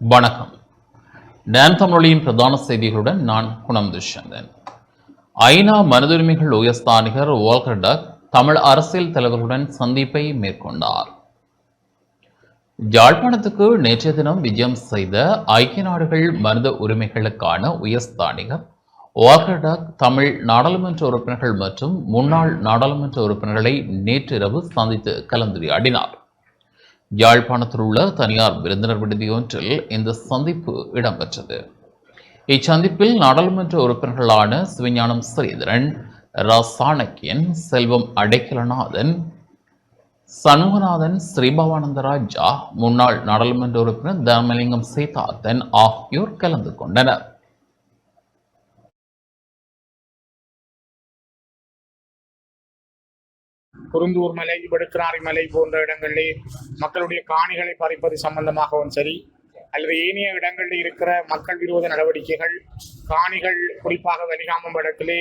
வணக்கம். டான் தமிழொலியின் பிரதான செய்திகளுடன் நான் குணம் துஷந்தன் ஐநா மனிதுரிமைகள் உயர்ஸ்தானிகர் வால்கர் டக் தமிழ் அரசியல் தலைவர்களுடன் சந்திப்பை மேற்கொண்டார். யாழ்ப்பாணத்துக்கு நேற்றைய தினம் விஜயம் செய்த ஐக்கிய நாடுகள் மனித உரிமைகளுக்கான உயர்ஸ்தானிகர் வால்கர் டக் தமிழ் நாடாளுமன்ற உறுப்பினர்கள் மற்றும் முன்னாள் நாடாளுமன்ற உறுப்பினர்களை நேற்றிரவு சந்தித்து கலந்துரையாடினார். யாழ்ப்பாணத்தில் உள்ள தனியார் விருந்தினர் விடுதி ஒன்றில் இந்த சந்திப்பு இடம்பெற்றது. இச்சந்திப்பில் நாடாளுமன்ற உறுப்பினர்களான சிவஞானம் ஸ்ரீதரன் ராசாணக்கியன் செல்வம் அடைக்கலநாதன் சண்முகநாதன் ஸ்ரீபவானந்த ராஜா முன்னாள் நாடாளுமன்ற உறுப்பினர் தர்மலிங்கம் சீதாத்தன் ஆகியோர் கலந்து கொண்டனர். குருந்தூர் மலை வெடுக்கிராரி மலை போன்ற இடங்களிலே மக்களுடைய காணிகளை பறிப்பது சம்பந்தமாகவும் சரி அல்லது ஏனைய இடங்களில் இருக்கிற மக்கள் விரோத நடவடிக்கைகள் காணிகள் குறிப்பாக வலிகாமம் வடக்கிலே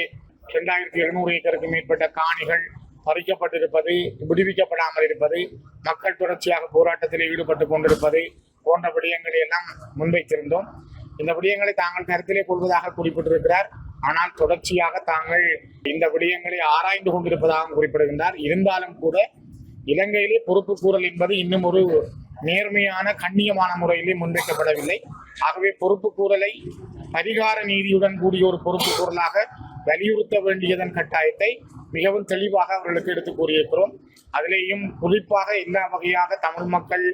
இரண்டாயிரத்தி எழுநூறு ஏக்கருக்கு மேற்பட்ட காணிகள் பறிக்கப்பட்டிருப்பது விடுவிக்கப்படாமல் இருப்பது மக்கள் தொடர்ச்சியாக போராட்டத்தில் ஈடுபட்டு கொண்டிருப்பது போன்ற விடயங்களை எல்லாம் முன்வைத்திருந்தோம். இந்த விடயங்களை தாங்கள் கருத்திலே கொள்வதாக குறிப்பிட்டிருக்கிறார். ஆனால் தொடர்ச்சியாக தாங்கள் இந்த விடயங்களை ஆராய்ந்து கொண்டிருப்பதாக குறிப்பிடுகின்றார். இருந்தாலும் கூட இலங்கையிலே பொறுப்பு கூறல் என்பது இன்னும் ஒரு நேர்மையான கண்ணியமான முறையிலே முன்வைக்கப்படவில்லை. ஆகவே பொறுப்பு கூறலை பரிகார நீதியுடன் கூடிய ஒரு பொறுப்பு கூறலாக வலியுறுத்த வேண்டியதன் கட்டாயத்தை மிகவும் தெளிவாக அவர்களுக்கு எடுத்து கூறியிருக்கிறோம். அதிலேயும் குறிப்பாக எல்லா வகையாக தமிழ் மக்கள்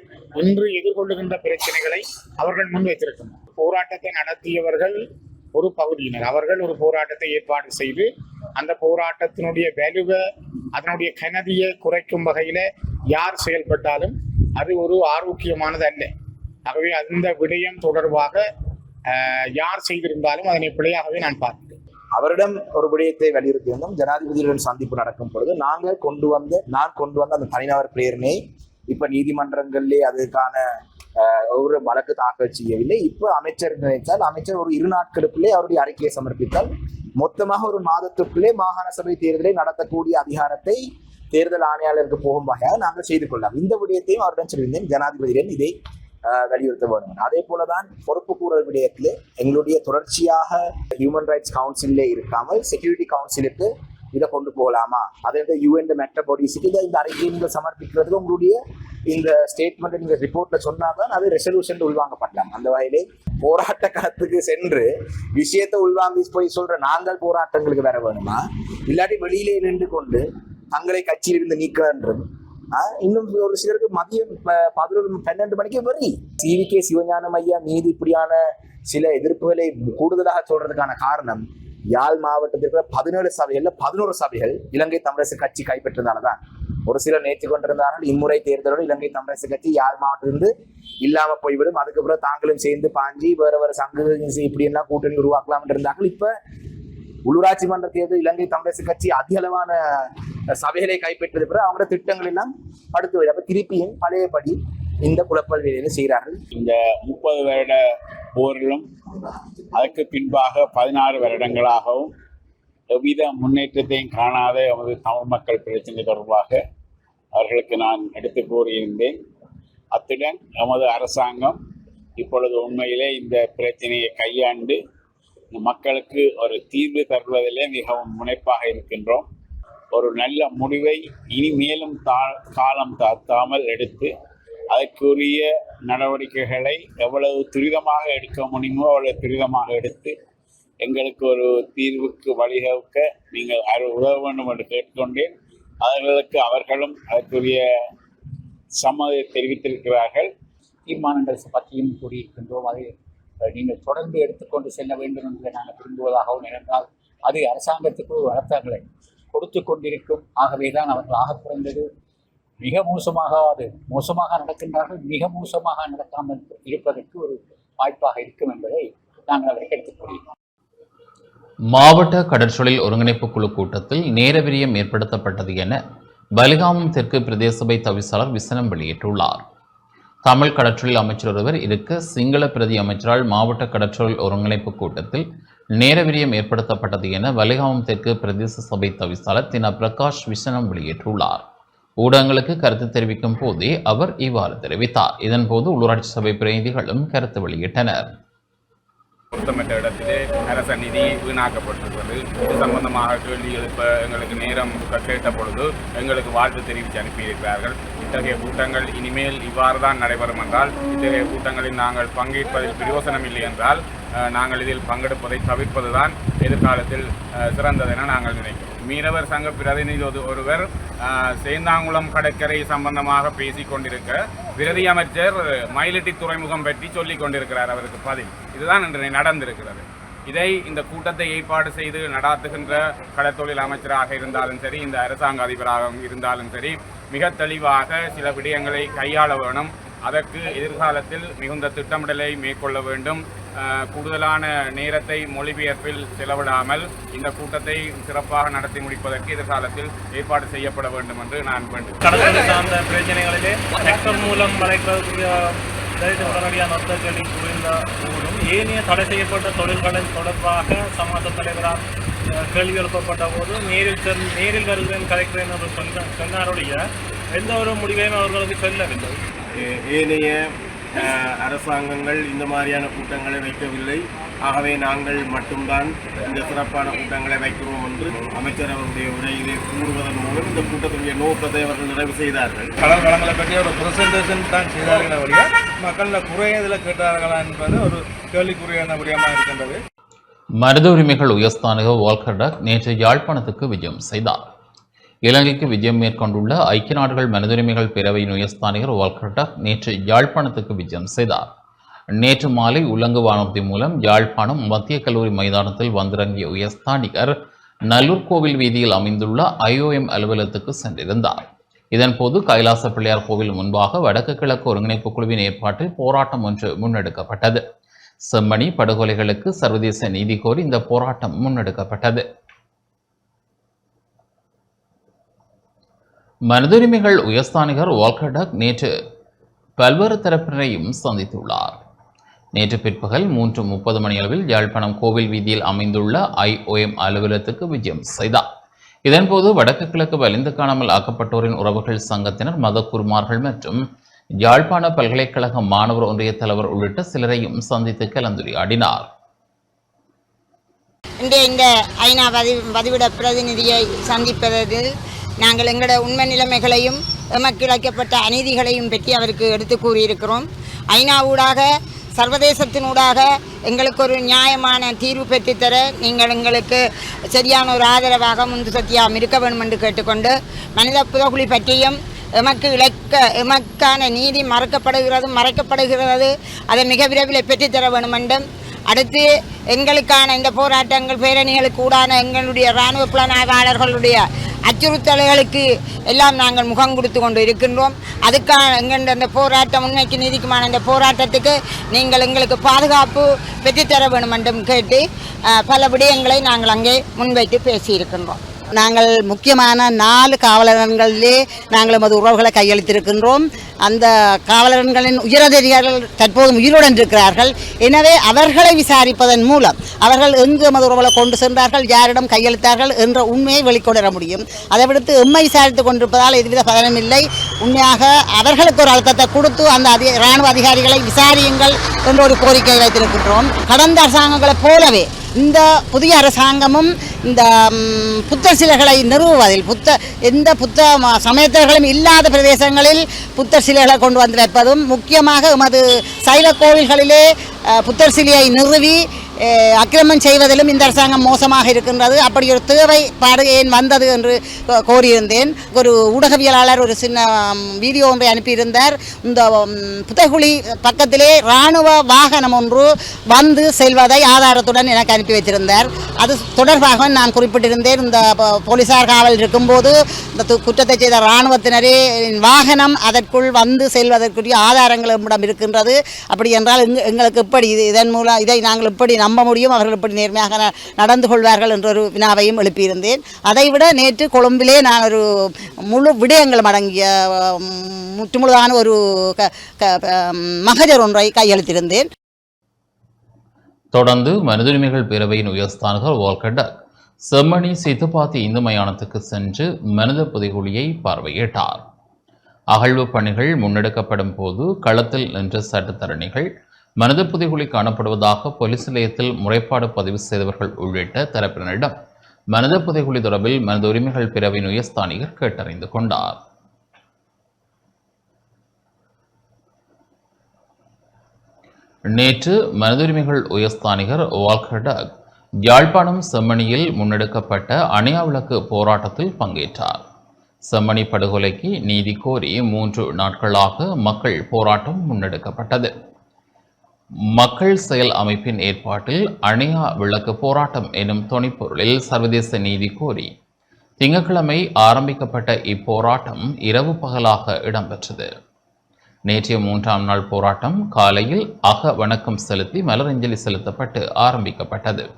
இன்று எதிர்கொள்ளுகின்ற பிரச்சனைகளை அவர்கள் முன்வைத்திருக்கின்றனர். போராட்டத்தை நடத்தியவர்கள் ஒரு பகுதியினர். அவர்கள் ஒரு போராட்டத்தை ஏற்பாடு செய்து அந்த போராட்டத்தினுடைய வலுவை அதனுடைய கனதியை குறைக்கும் வகையில யார் செயல்பட்டாலும் அது ஒரு ஆரோக்கியமானது அல்ல. ஆகவே அந்த விடயம் தொடர்பாக யார் செய்திருந்தாலும் அதனை பிழையாகவே நான் பார்க்கிறேன். அவரிடம் ஒரு விடயத்தை வலியுறுத்தியிருந்தோம். ஜனாதிபதியுடன் சந்திப்பு நடக்கும் பொழுது நாங்கள் கொண்டு வந்த நான் கொண்டு வந்த அந்த தனிநபர் பிரேரணை இப்ப நீதிமன்றங்களிலே அதுக்கான ஒரு வழக்கு தாக்கல் செய்யவில்லை. இப்போ அமைச்சர் நினைத்தால் அமைச்சர் ஒரு இரு நாட்களுக்குள்ளே அவருடைய அறிக்கையை சமர்ப்பித்தால் மொத்தமாக ஒரு மாதத்துக்குள்ளே மாகாண சபை தேர்தலை நடத்தக்கூடிய அதிகாரத்தை தேர்தல் ஆணையாளருக்கு போகும் வகையாக நாங்கள் செய்து கொள்ளலாம். இந்த விடயத்தையும் அவருடன் சொல்லியிருந்தேன். ஜனாதிபதியிடம் இதை வலியுறுத்த வேண்டும். அதே போலதான் பொறுப்பு கூறல் விடயத்தில் எங்களுடைய தொடர்ச்சியாக ஹியூமன் ரைட்ஸ் கவுன்சிலே இருக்காமல் செக்யூரிட்டி கவுன்சிலுக்கு இதை கொண்டு போகலாமா? அதே வந்து யூஎன் மெட்ட பாடிஸுக்கு இதை இந்த அறிக்கையை நீங்கள் சமர்ப்பிக்கிறதுக்கு உங்களுடைய இந்த ஸ்டேட்மெண்ட் நீங்க ரிப்போர்ட்ல சொன்னாதான் அது ரெசல்யூஷன் உள்வாங்கப்படலாம். அந்த வகையிலே போராட்ட களத்துக்கு சென்று விஷயத்தை உள்வாங்கி போய் சொல்ற நாங்கள் போராட்டங்களுக்கு வர வேணுமா? இல்லாட்டி வெளியிலே நின்று கொண்டு தங்களை கட்சியிலிருந்து நீக்கிறன்றும் ஆஹ் இன்னும் ஒரு சிலருக்கு மதியம் ப- பதினொரு பன்னெண்டு மணிக்கு வரி. சிவிகே சிவஞானம் ஐயா மீது இப்படியான சில எதிர்ப்புகளை கூடுதலாக சொல்றதுக்கான காரணம் யாழ் மாவட்டத்தில் இருக்கிற பதினேழு சபைகள்ல பதினோரு சபைகள் இலங்கை தமிழரசு கட்சி கைப்பற்றதாலதான் ஒரு சிலர் நேற்று கொண்டிருந்தார்கள். இம்முறை தேர்தலோடு இலங்கை தமிழரசு கட்சி யாழ் மாவட்டத்திலிருந்து இல்லாம போய்விடும். அதுக்கப்புறம் தாங்களும் சேர்ந்து பாஞ்சி வேற வேற சங்க இப்படி எல்லாம் கூட்டணி உருவாக்கலாம் இருந்தார்கள். இப்ப உள்ளூராட்சி மன்ற தேர்தல் இலங்கை தமிழரசு கட்சி அதிக அளவான சபைகளை கைப்பற்றது பிறகு அவங்களோட திட்டங்கள் எல்லாம் படுத்து விட அப்ப திருப்பியும் பழையபடி இந்த குழப்பல் வேலையை செய்கிறார்கள். இந்த முப்பது வருட போரிலும் அதற்கு பின்பாக பதினாறு வருடங்களாகவும் எவ்வித முன்னேற்றத்தையும் காணாத எமது தமிழ் மக்கள் பிரச்சனை தொடர்பாக அவர்களுக்கு நான் எடுத்து கூறியிருந்தேன். அத்துடன் எமது அரசாங்கம் இப்பொழுது உண்மையிலே இந்த பிரச்சனையை கையாண்டு மக்களுக்கு ஒரு தீர்வு தருவதிலே மிகவும் முனைப்பாக இருக்கின்றோம். ஒரு நல்ல முடிவை இனி மேலும் தா காலம் தாத்தாமல் எடுத்து அதற்குரிய நடவடிக்கைகளை எவ்வளவு துரிதமாக எடுக்க முடியுமோ அவ்வளவு துரிதமாக எடுத்து எங்களுக்கு ஒரு தீர்வுக்கு வழிவகுக்க நீங்கள் அரு உதவ வேண்டும் என்று கேட்டுக்கொண்டேன். அவர்களுக்கு அவர்களும் அதற்குரிய சம்மதை தெரிவித்திருக்கிறார்கள். தீர்மானங்கள் பற்றியும் கூறியிருக்கின்றோம். அதை நீங்கள் தொடர்ந்து எடுத்துக்கொண்டு செல்ல வேண்டும் என்று நாங்கள் விரும்புவதாகவும் இருந்தால் அது அரசாங்கத்துக்கு ஒரு அர்த்தங்களை கொடுத்து கொண்டிருக்கும். ஆகவே தான் அவர்கள் ஆக குறைந்தது. மிக மோசமாக அது மோசமாக நடக்கின்றார்கள். மிக மோசமாக நடக்காமல் இருப்பதற்கு ஒரு வாய்ப்பாக இருக்கும் என்பதை நாங்கள் அவரை எடுத்துக் மாவட்ட கடற்சொழில் ஒருங்கிணைப்பு குழு கூட்டத்தில் நேரவிரியம் ஏற்படுத்தப்பட்டது என பலிகாமம் தெற்கு பிரதேச சபை தவிசாளர் விசனம் வெளியிட்டுள்ளார். தமிழ் கடற்றொழில் அமைச்சர் ஒருவர் இருக்க சிங்கள பிரதி அமைச்சரால் மாவட்ட கடற்றொழில் ஒருங்கிணைப்பு கூட்டத்தில் நேரவிரியம் ஏற்படுத்தப்பட்டது என வலிகாமம் தெற்கு பிரதேச சபை தவிசாளர் தின பிரகாஷ் விசனம் வெளியிட்டுள்ளார். ஊடகங்களுக்கு கருத்து தெரிவிக்கும் போதே அவர் இவ்வாறு தெரிவித்தார். இதன்போது உள்ளூராட்சி சபை பிரதிநிதிகளும் கருத்து வெளியிட்டனர். பொருத்தமற்ற இடத்திலே அரச நிதி வீணாக்கப்பட்டிருக்கிறது. இது சம்பந்தமாக கேள்வி எழுப்ப எங்களுக்கு நேரம் கேட்ட பொழுது எங்களுக்கு வாழ்த்து தெரிவித்து அனுப்பியிருக்கிறார்கள். இத்தகைய கூட்டங்கள் இனிமேல் இவ்வாறு தான் நடைபெறும் என்றால் இத்தகைய கூட்டங்களில் நாங்கள் பங்கேற்பதில் பிரயோசனம் இல்லை என்றால் அஹ், நாங்கள் இதில் பங்கெடுப்பதை தவிர்ப்பதுதான் எதிர்காலத்தில் சிறந்ததென சிறந்தது என நாங்கள் நினைக்கிறோம். மீனவர் சங்க பிரதிநிதி ஒருவர் சேந்தாங்குளம் கடற்கரை சம்பந்தமாக பேசிக் கொண்டிருக்க பிரதி அமைச்சர் மயிலட்டி துறைமுகம் பற்றி சொல்லிக் கொண்டிருக்கிறார் அவருக்கு பதில். இதுதான் இன்று நடந்திருக்கிறது. இதை இந்த கூட்டத்தை ஏற்பாடு செய்து நடாத்துகின்ற கடற்தொழில் அமைச்சராக இருந்தாலும் சரி இந்த அரசாங்க அதிபராக இருந்தாலும் சரி மிக தெளிவாக சில விடயங்களை கையாள வேணும். அதற்கு எதிர்காலத்தில் மிகுந்த திட்டமிடலை மேற்கொள்ள வேண்டும். கூடுதலான நேரத்தை மொழிபெயர்ப்பில் செலவிடாமல் இந்த கூட்டத்தை சிறப்பாக நடத்தி முடிப்பதற்கு எதிர்காலத்தில் ஏற்பாடு செய்யப்பட வேண்டும் என்று நான் வேண்டும் கடற்கரை சார்ந்த பிரச்சனைகளிலே செக்டர் மூலம் வளைக்கிறதுக்கு உடனடியாக கேள்வி புரிந்த போதும் ஏனைய தடை செய்யப்பட்ட தொழில்களின் தொடர்பாக சமாஜ தலைவரால் கேள்வி எழுப்பப்பட்ட போது நேரில் சென் நேரில் வருகிறேன் கலைக்கிறேன் என்று சொன்ன சொன்னாருடைய எந்த ஒரு முடிவையும் அவர்களுக்கு சொல்லவில்லை. ஏ- ஏனைய அரசாங்கங்கள் இந்த மாதிரியான கூட்டங்களை வைக்கவில்லை. ஆகவே நாங்கள் மட்டும்தான் இந்த சிறப்பான கூட்டங்களை வைக்கிறோம் என்று அமைச்சர் அவருடைய உரையிலே கூறுவதன் மூலம் இந்த கூட்டத்துடைய நோக்கத்தை அவர்கள் நிறைவு செய்தார்கள். கடல் வளங்களை பற்றி ஒரு ப்ரெசன்டேஷன் தான் செய்தார்களே ஒழிய மக்களில் குறையதில் கேட்டார்களா என்பது ஒரு கேள்விக்குறியான விடயமாக இருக்கின்றது. மனித உரிமைகள் உயர்ஸ்தானிக வால்கர் டக் நேற்று யாழ்ப்பாணத்துக்கு விஜயம் செய்தார். இலங்கைக்கு விஜயம் மேற்கொண்டுள்ள ஐக்கிய நாடுகள் மனிதுரிமைகள் பிறவையின் பேரவையின் உயர்ஸ்தானிகர் வால்கர்டர் நேற்று யாழ்ப்பாணத்துக்கு விஜயம் செய்தார். நேற்று மாலை உலங்கு வானூர்தி மூலம் யாழ்ப்பாணம் மத்திய கல்லூரி மைதானத்தில் வந்திறங்கிய உயர்ஸ்தானிகர் நல்லூர் கோவில் வீதியில் அமைந்துள்ள ஐஓஎம் அலுவலகத்துக்கு சென்றிருந்தார். இதன்போது கைலாச பிள்ளையார் கோவில் முன்பாக வடக்கு கிழக்கு ஒருங்கிணைப்பு குழுவின் ஏற்பாட்டில் போராட்டம் ஒன்று முன்னெடுக்கப்பட்டது. செம்மணி படுகொலைகளுக்கு சர்வதேச நீதி கோரி இந்த போராட்டம் முன்னெடுக்கப்பட்டது. மனதுரிமைகள் உயர்ஸ்தானிகர் வால்கடக் நேற்று பல்வேறு தரப்பினரையும் சந்தித்துள்ளார். நேற்று பிற்பகல் மூன்று முப்பது மணியளவில் யாழ்ப்பாணம் கோவில் வீதியில் அமைந்துள்ள ஐஓஎம் அலுவலகத்துக்கு விஜயம் செய்தார். இதன்போது வடக்கு கிழக்கு வலிந்து காணாமல் ஆக்கப்பட்டோரின் உறவுகள் சங்கத்தினர் மதக்குருமார்கள் மற்றும் யாழ்ப்பாண பல்கலைக்கழக மாணவர் ஒன்றிய தலைவர் உள்ளிட்ட சிலரையும் சந்தித்து கலந்துரையாடினார். இன்றைய இந்த ஐநா பதி பதிவிட பிரதிநிதியை சந்திப்பதில் நாங்கள் எங்களோட உண்மை நிலைமைகளையும் எமக்கு இழைக்கப்பட்ட அநீதிகளையும் பற்றி அவருக்கு எடுத்து கூறியிருக்கிறோம். ஐநா ஊடாக சர்வதேசத்தினூடாக எங்களுக்கு ஒரு நியாயமான தீர்வு பெற்றுத்தர நீங்கள் எங்களுக்கு சரியான ஒரு ஆதரவாக முந்து சத்தியாம் இருக்க வேண்டும் என்று கேட்டுக்கொண்டு மனித புதகுழி பற்றியும் எமக்கு இழக்க எமக்கான நீதி மறக்கப்படுகிறது மறைக்கப்படுகிறது அதை மிக விரைவில் பெற்றுத்தர வேண்டும் என்றும் அடுத்து எங்களுக்கான இந்த போராட்டங்கள் பேரணிகளுக்கு ஊடான எங்களுடைய இராணுவ புலனாய்வாளர்களுடைய அச்சுறுத்தல்களுக்கு எல்லாம் நாங்கள் முகம் கொடுத்து கொண்டு இருக்கின்றோம். அதுக்கான எங்கள் அந்த போராட்டம் உண்மைக்கு நீதிக்குமான இந்த போராட்டத்துக்கு நீங்கள் எங்களுக்கு பாதுகாப்பு பெற்றுத்தர வேண்டும் என்றும் கேட்டு பல விடயங்களை நாங்கள் அங்கே முன்வைத்து பேசியிருக்கின்றோம். நாங்கள் முக்கியமான நாலு காவலர்களிலே நாங்கள் எமது உறவுகளை கையளித்திருக்கின்றோம். அந்த காவலர்களின் உயரதிகாரிகள் தற்போது உயிருடன் இருக்கிறார்கள். எனவே அவர்களை விசாரிப்பதன் மூலம் அவர்கள் எங்கு எமது உறவுகளை கொண்டு சென்றார்கள் யாரிடம் கையளித்தார்கள் என்ற உண்மையை வெளிக்கொணர முடியும். அதை விடுத்து எம்மை விசாரித்துக் கொண்டிருப்பதால் எதுவித பதனம் இல்லை. உண்மையாக அவர்களுக்கு ஒரு அழுத்தத்தை கொடுத்து அந்த அதி இராணுவ அதிகாரிகளை விசாரியுங்கள் என்ற ஒரு கோரிக்கை வைத்திருக்கின்றோம். கடந்த அரசாங்கங்களைப் போலவே இந்த புதிய அரசாங்கமும் இந்த புத்த புத்தர் சிலைகளை நிறுவுவதில் புத்த எந்த புத்த சமயத்தர்களும் இல்லாத பிரதேசங்களில் புத்தர் சிலைகளை கொண்டு வந்து வைப்பதும் முக்கியமாக எமது சைல கோவில்களிலே புத்தர் சிலையை நிறுவி அக்கிரமம் செய்வதிலும் இந்த அரசாங்கம் மோசமாக இருக்கின்றது. அப்படி ஒரு தேவைப்பாடு ஏன் வந்தது என்று கோ- கோரியிருந்தேன். ஒரு ஊடகவியலாளர் ஒரு சின்ன வீடியோ ஒன்றை அனுப்பியிருந்தார். இந்த புத்தகுழி பக்கத்திலே இராணுவ வாகனம் ஒன்று வந்து செல்வதை ஆதாரத்துடன் எனக்கு அனுப்பி வைத்திருந்தார். அது தொடர்பாக நான் குறிப்பிட்டிருந்தேன். இந்த போலீசார் காவல் இருக்கும்போது இந்த து- குற்றத்தை செய்த இராணுவத்தினரே வாகனம் அதற்குள் வந்து செல்வதற்குரிய ஆதாரங்கள் நம்மிடம் இருக்கின்றது. அப்படி என்றால் எங்களுக்கு எப்படி இது இதன் மூலம் இதை நாங்கள் எப்படி நம்ப முடியும். அவர்கள் எப்படி நேர்மையாக நடந்து கொள்வார்கள் என்ற ஒரு வினாவையும் எழுப்பியிருந்தேன். அதைவிட நேற்று கொழும்பிலே நான் ஒரு முழு விடயங்கள் அடங்கிய முற்றுமுழுதான ஒரு க க- மகஜர் ஒன்றை கையெழுத்திருந்தேன். தொடர்ந்து மனித உரிமைகள் பேரவையின் உயர்ஸ்தானிகர் வால்கர் செம்மணி சித்துப்பாத்தி இந்து மயானத்துக்கு சென்று மனித புதைகுழியை பார்வையிட்டார். அகழ்வு பணிகள் முன்னெடுக்கப்படும் போது களத்தில் நின்ற சட்டத்தரணிகள் மனித புதைகுழி காணப்படுவதாக போலீஸ் நிலையத்தில் முறைப்பாடு பதிவு செய்தவர்கள் உள்ளிட்ட தரப்பினரிடம் மனித புதைகுழி தொடர்பில் மனித உரிமைகள் பிரிவின் உயர்ஸ்தானிகர் கேட்டறிந்து கொண்டார். நேற்று மனித உரிமைகள் உயர்ஸ்தானிகர் வால்கடக் யாழ்ப்பாணம் செம்மணியில் முன்னெடுக்கப்பட்ட அணையா விளக்கு போராட்டத்தில் பங்கேற்றார். செம்மணி படுகொலைக்கு நீதி கோரி மூன்று நாட்களாக மக்கள் போராட்டம் முன்னெடுக்கப்பட்டது. மக்கள் செயல் அமைப்பின் ஏற்பாட்டில் அணையா விளக்கு போராட்டம் எனும் துணைப்பொருளில் சர்வதேச நீதி கோரி திங்கட்கிழமை ஆரம்பிக்கப்பட்ட இப்போராட்டம் இரவு பகலாக இடம்பெற்றது. நேற்றைய மூன்றாம் நாள் போராட்டம் காலையில் அக வணக்கம் செலுத்தி மலரஞ்சலி செலுத்தப்பட்டு ஆரம்பிக்கப்பட்டது.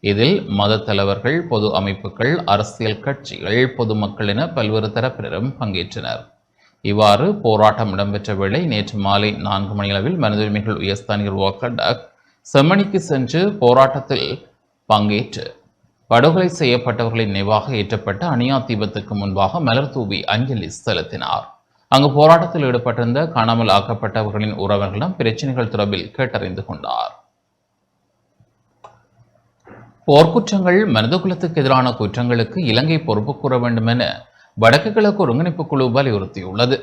இதில் மத தலைவர்கள் பொது அமைப்புகள் அரசியல் கட்சிகள் பொதுமக்கள் என பல்வேறு தரப்பினரும் பங்கேற்றனர். இவ்வாறு போராட்டம் இடம்பெற்ற வேளை நேற்று மாலை நான்கு மணியளவில் மனிதுரிமைகள் உரிமைகள் உயர்ஸ்தானிகர் வாக்கர்டக் செம்மணிக்கு சென்று போராட்டத்தில் பங்கேற்று படுகொலை செய்யப்பட்டவர்களின் நினைவாக ஏற்றப்பட்ட அணியா தீபத்துக்கு முன்பாக மலர் தூவி அஞ்சலி செலுத்தினார். அங்கு போராட்டத்தில் ஈடுபட்டிருந்த காணாமல் ஆக்கப்பட்டவர்களின் உறவர்களிடம் பிரச்சனைகள் தொடர்பில் கேட்டறிந்து கொண்டார். போர்க்குற்றங்கள் மனிதகுலத்துக்கு எதிரான குற்றங்களுக்கு இலங்கை பொறுப்பு கூற வேண்டும் என வடக்கு கிழக்கு ஒருங்கிணைப்பு குழு வலியுறுத்தியுள்ளது.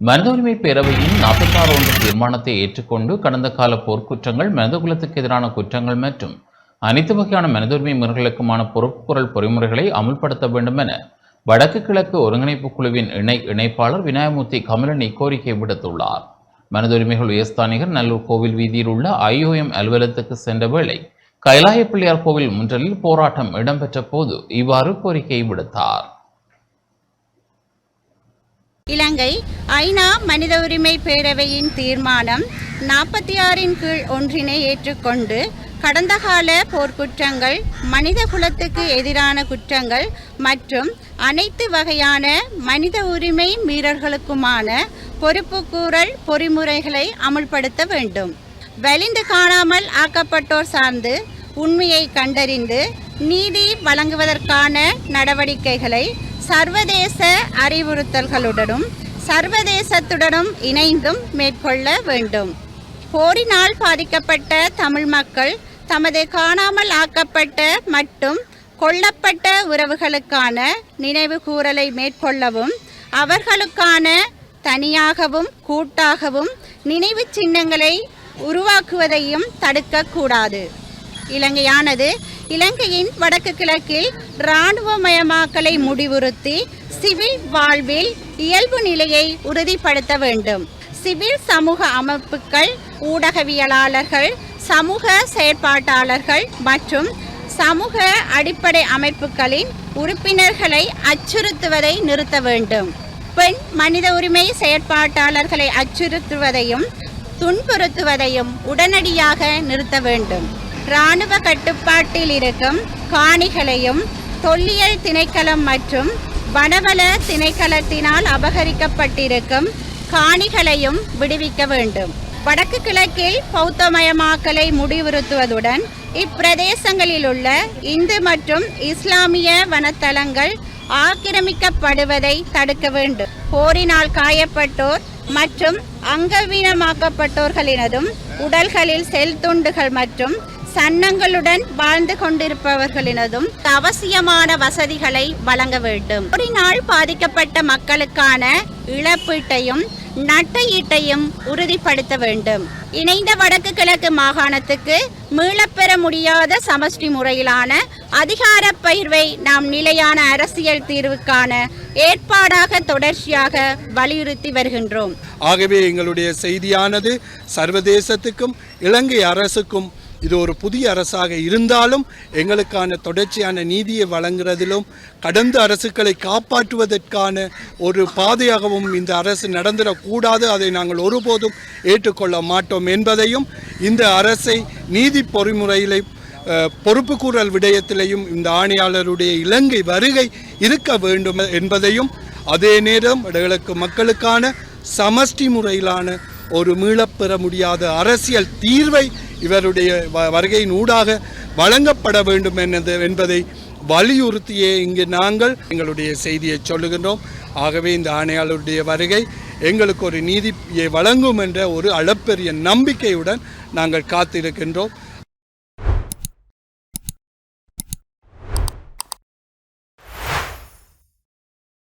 மனித உரிமை பேரவையின் நாற்பத்தாறு ஒன்று தீர்மானத்தை ஏற்றுக்கொண்டு கடந்த கால போர்க்குற்றங்கள் மனிதகுலத்துக்கு எதிரான குற்றங்கள் மற்றும் அனைத்து வகையான மனித உரிமை முறைகளுக்குமான பொறுப்புக்குரல் பொறிமுறைகளை அமுல்படுத்த வேண்டும் என வடக்கு கிழக்கு ஒருங்கிணைப்பு குழுவின் இணை இணைப்பாளர் விநாயகமூர்த்தி கமலனி கோரிக்கை விடுத்துள்ளார். மனித உரிமைகள் உயர்ஸ்தானிகர் நல்லூர் கோவில் வீதியில் உள்ள ஐஓஎம் அலுவலகத்துக்கு சென்ற வேளை கைலாய பிள்ளையார் கோவில் முன்றலில் போராட்டம் இடம்பெற்ற போது இவ்வாறு கோரிக்கை விடுத்தார். இலங்கை ஐநா மனித உரிமை பேரவையின் தீர்மானம் நாற்பத்தி ஆறின் கீழ் ஒன்றினை ஏற்றுக்கொண்டு கடந்த கால போர்க்குற்றங்கள் மனித குலத்துக்கு எதிரான குற்றங்கள் மற்றும் அனைத்து வகையான மனித உரிமை மீறல்களுக்குமான பொறுப்புக்கூறல் பொறிமுறைகளை அமுல்படுத்த வேண்டும். வலிந்து காணாமல் ஆக்கப்பட்டோர் சார்ந்து உண்மையை கண்டறிந்து நீதி வழங்குவதற்கான நடவடிக்கைகளை சர்வதேச அறிவுறுத்தல்களுடனும் சர்வதேசத்துடனும் இணைந்தும் மேற்கொள்ள வேண்டும். போரினால் பாதிக்கப்பட்ட தமிழ் மக்கள் தமது காணாமல் ஆக்கப்பட்ட மற்றும் கொல்லப்பட்ட உறவுகளுக்கான நினைவு கூறலை மேற்கொள்ளவும் அவர்களுக்கான தனியாகவும் கூட்டாகவும் நினைவு சின்னங்களை உருவாக்குவதையும் தடுக்கக்கூடாது. இலங்கையானது. இலங்கையின் வடக்கு கிழக்கில் இராணுவமயமாக்கலை முடிவுறுத்தி சிவில் வாழ்வில் இயல்பு நிலையை உறுதிப்படுத்த வேண்டும். சிவில் சமூக அமைப்புகள் ஊடகவியலாளர்கள் சமூக செயற்பாட்டாளர்கள் மற்றும் சமூக அடிப்படை அமைப்புகளின் உறுப்பினர்களை அச்சுறுத்துவதை நிறுத்த வேண்டும். பெண் மனித உரிமை செயற்பாட்டாளர்களை அச்சுறுத்துவதையும் துன்புறுத்துவதையும் உடனடியாக நிறுத்த வேண்டும். இராணுவ கட்டுப்பாட்டில் இருக்கும் காணிகளையும் தொல்லியல் திணைக்களம் மற்றும் வனவள திணைக்களத்தினால் அபகரிக்கப்பட்டிருக்கும் காணிகளையும் விடுவிக்க வேண்டும். வடக்கு கிழக்கில் பௌத்தமயமாக்கலை முடிவுறுத்துவதுடன் இப்பிரதேசங்களில் உள்ள இந்து மற்றும் இஸ்லாமிய வனத்தலங்கள் ஆக்கிரமிக்கப்படுவதை தடுக்க வேண்டும். போரினால் காயப்பட்டோர் மற்றும் அங்கவீனமாக்கப்பட்டோர்களினதும் உடல்களில் செல் துண்டுகள் மற்றும் சன்னங்களுடன் வாழ்ந்து கொண்டிருப்பவர்களினதும் அவசியமான வசதிகளை வழங்க வேண்டும். ஒரு நாள் பாதிக்கப்பட்ட மக்களுக்கான இழப்பீட்டையும் நட்டையீட்டையும் உறுதிப்படுத்த வேண்டும். இணைந்த வடக்கு கிழக்கு மாகாணத்துக்கு மீளப்பெற முடியாத சமஷ்டி முறையிலான அதிகார பயிர்வை நாம் நிலையான அரசியல் தீர்வுக்கான ஏற்பாடாக தொடர்ச்சியாக வலியுறுத்தி வருகின்றோம். ஆகவே எங்களுடைய செய்தியானது சர்வதேசத்துக்கும் இலங்கை அரசுக்கும் இது ஒரு புதிய அரசாக இருந்தாலும் எங்களுக்கான தொடர்ச்சியான நீதியை வழங்குறதிலும் கடந்த அரசுகளை காப்பாற்றுவதற்கான ஒரு பாதையாகவும் இந்த அரசு நடந்துடக்கூடாது. அதை நாங்கள் ஒருபோதும் ஏற்றுக்கொள்ள மாட்டோம் என்பதையும் இந்த அரசை நீதி பொறிமுறையிலே பொறுப்பு பொறுப்புக்கூறல் விடயத்திலையும் இந்த ஆணையாளருடைய இலங்கை வருகை இருக்க வேண்டும் என்பதையும் அதே நேரம் எங்களுக்கு மக்களுக்கான சமஷ்டி முறையிலான ஒரு மீளப்பெற முடியாத அரசியல் தீர்வை இவருடைய வ- வருகையின் ஊடாக வழங்கப்பட வேண்டும் என்னது என்பதை வலியுறுத்தியே இங்கு நாங்கள் எங்களுடைய செய்தியை சொல்லுகின்றோம். ஆகவே இந்த ஆணையாளருடைய வருகை எங்களுக்கு ஒரு நீதியை வழங்கும் என்ற ஒரு அளப்பெரிய நம்பிக்கையுடன் நாங்கள் காத்திருக்கின்றோம்.